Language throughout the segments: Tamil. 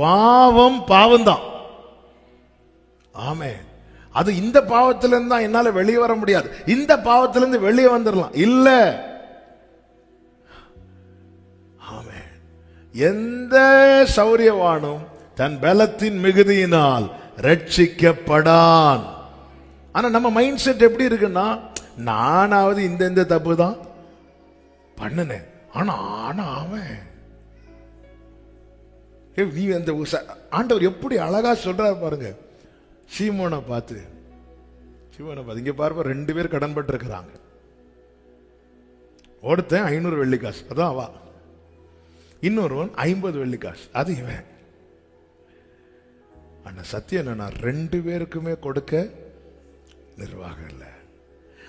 பாவம் பாவம்தான். ஆமே அது இந்த பாவத்திலிருந்து தான் என்னால் வெளியே வர முடியாது. இந்த பாவத்திலிருந்து வெளியே வந்துடலாம் இல்ல. ஆமே எந்த சௌரியவானும் தன் பலத்தின் மிகுதியினால் ரட்சிக்கப்படான். ஆனா நம்ம மைண்ட் செட் எப்படி இருக்குன்னா நானாவது இந்த இந்த தப்பு தான் பண்ணுனேன். ஆனா ஆனா அவன் நீ அந்த ஆண்டவர் எப்படி அழகாக சொல்கிறார் பாருங்க. சீமோனை பார்த்து சீமோனை பார்த்து இங்கே பாருப்பா ரெண்டு பேர் கடன் இருக்கிறாங்க ஒருத்தன் ஐநூறு வெள்ளிக்காசு அதான் அவா. இன்னொருவன் ஐம்பது வெள்ளிக்காசு அது இவன். ஆனால் சத்தியம் என்னன்னா ரெண்டு பேருக்குமே கொடுக்க நிர்வாகம் இல்லை.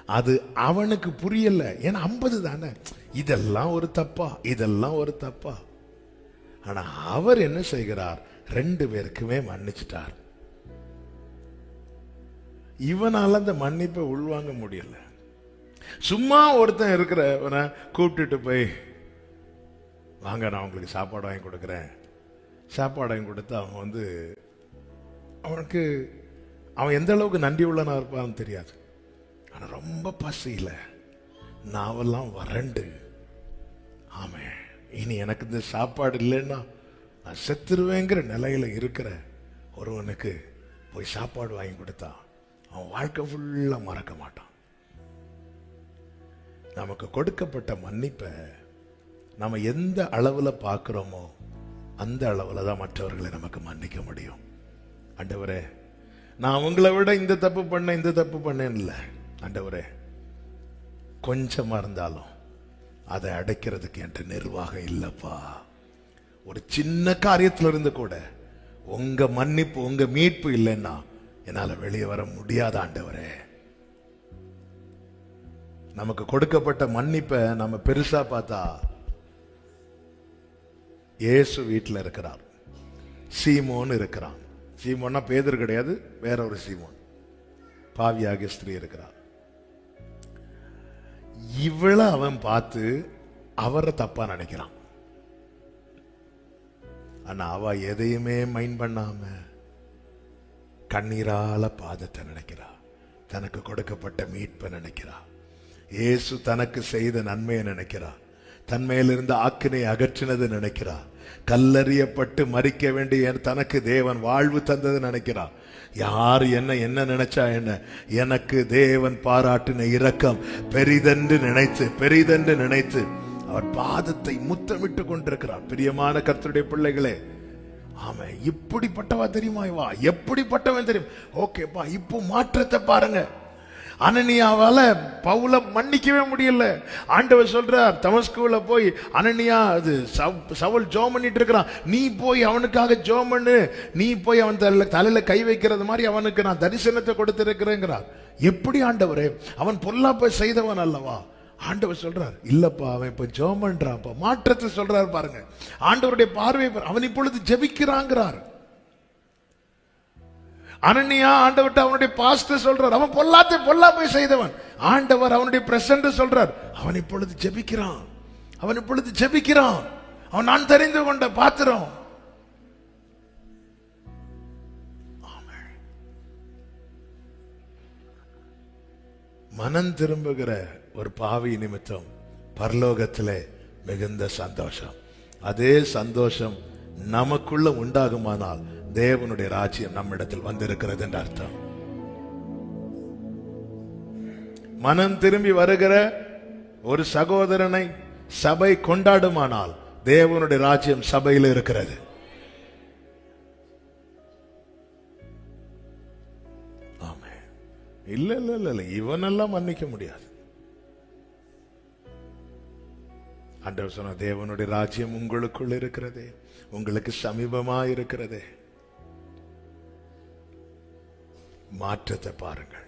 அது அவனுக்கு புரியலை. ஏன்னா ஐம்பது தானே. இதெல்லாம் ஒரு தப்பா இதெல்லாம் ஒரு தப்பா. ஆனா அவர் என்ன செய்கிறார்? ரெண்டு பேருக்குமே மன்னிச்சிட்டார். இவனால அந்த மன்னிப்பை உள்வாங்க முடியல. சும்மா ஒருத்தன் இருக்கிறவனை கூப்பிட்டுட்டு போய் வாங்க நான் உங்களுக்கு சாப்பாடு வாங்கி கொடுக்குறேன். சாப்பாடு வாங்கி கொடுத்து அவன் வந்து அவனுக்கு அவன் எந்த அளவுக்கு நன்றி உள்ளனா இருப்பான்னு தெரியாது. ஆனால் ரொம்ப பசியில நாவெல்லாம் வறண்டு இனி எனக்கு இந்த சாப்பாடு இல்லைன்னா நான் செத்துருவேங்கிற நிலையில இருக்கிற ஒருவனுக்கு போய் சாப்பாடு வாங்கி கொடுத்தா அவன் வாழ்க்கை ஃபுல்லா மறக்க மாட்டான். நமக்கு கொடுக்கப்பட்ட மன்னிப்பை நம்ம எந்த அளவுல பார்க்குறோமோ அந்த அளவில் தான் மற்றவர்களை நமக்கு மன்னிக்க முடியும். அண்டவரே நான் உங்களை விட இந்த தப்பு பண்ணேன் இந்த தப்பு பண்ணேன்னு இல்லை. அண்டவரே கொஞ்சமா இருந்தாலும் அதை அடைக்கிறதுக்கு என்கிட்ட நிர்வாகம் இல்லைப்பா. ஒரு சின்ன காரியத்துல இருந்து கூட உங்க மன்னிப்பு உங்க மீட்பு இல்லைன்னா என்னால் வெளியே வர முடியாத ஆண்டவரே. நமக்கு கொடுக்கப்பட்ட மன்னிப்பை நம்ம பெருசா பார்த்தா இயேசு வீட்டில் இருக்கிறார். சீமோன் இருக்கிறான். சீமோன்னா பேதர் கிடையாது வேற ஒரு சீமோன். பாவியாகிய ஸ்திரீ இருக்கிறார். இவ்வளோ அவன் பார்த்து அவரை தப்பா நினைக்கிறான். ஆனா அவ எதையுமே மைண்ட் பண்ணாம கண்ணீரால பாதத்தை நினைக்கிறா. தனக்கு கொடுக்கப்பட்ட மீட்பை நினைக்கிறா. இயேசு தனக்கு செய்த நன்மையை நினைக்கிறா. தன்மையிலிருந்து ஆக்கினை அகற்றினது நினைக்கிறா. கல்லறியப்பட்டு மறிக்க வேண்டிய தனக்கு தேவன் வாழ்வு தந்தது நினைக்கிறா. யார் என்ன என்ன நினைச்சா என்ன? எனக்கு தேவன் பாராட்டின இரக்கம் பெரிதென்று நினைத்து பெரிதென்று நினைத்து அவர் பாதத்தை முத்தமிட்டு கொண்டிருக்கிறார். பிரியமான கர்த்தருடைய பிள்ளைகளே ஆமா இப்படிப்பட்டவா தெரியுமா இவா? எப்படிப்பட்டவன் தெரியும்? ஓகேப்பா இப்போ மாற்றத்தை பாருங்க. அனனியாவால் பவுல மன்னிக்கவே முடியல. ஆண்டவர் சொல்கிறார் தமஸ்குல போய் அனனியா அது சவ்- சவுல் ஜோம் பண்ணிட்டு இருக்கிறான். நீ போய் அவனுக்காக ஜோம் பண்ணு. நீ போய் அவன் தலையில் தலையில் கை வைக்கிறது மாதிரி அவனுக்கு நான் தரிசனத்தை கொடுத்துருக்கிறேங்கிறார். எப்படி ஆண்டவரே? அவன் பொல்லாப்பை செய்தவன் அல்லவா? ஆண்டவர் சொல்றார் இல்லப்பா அவன் இப்ப ஜெபம் மாற்றத்தை சொல்றாரு பாருங்க. ஆண்டவருடைய பார்வை அவன் இப்பொழுது ஜபிக்கிறாங்கிறார். அனன்யா ஆண்டவர்கிட்ட அவனுடைய பாஸ்டர் சொல்றார். அவன் பொல்லாத்தை பொல்லா போய் செய்தவன். ஆண்டவர் அவனுடைய பிரசன்ட் சொல்றார். அவன் இப்பொழுது ஜெபிக்கிறான். அவன் இப்பொழுது ஜெபிக்கிறான். அவன் நான் தெரிந்து கொண்ட பாத்திரம். மனம் திரும்புகிற ஒரு பாவி நிமித்தம் பரலோகத்தில் மிகுந்த சந்தோஷம். அதே சந்தோஷம் நமக்குள்ள உண்டாகுமானால் தேவனுடைய ராஜ்யம் நம்மிடத்தில் வந்திருக்கிறது என்று அர்த்தம். மனம் திரும்பி வருகிற ஒரு சகோதரனை சபை கொண்டாடுமானால் தேவனுடைய ராஜ்யம் சபையில் இருக்கிறது. இல்ல இல்ல இல்ல இல்ல. இவனெல்லாம் மன்னிக்க முடியாது. அண்டர் சொன்ன தேவனுடைய ராஜ்யம் உங்களுக்குள் இருக்கிறதே. உங்களுக்கு சமீபமா இருக்கிறதே. மாற்றத்தை பாருங்கள்.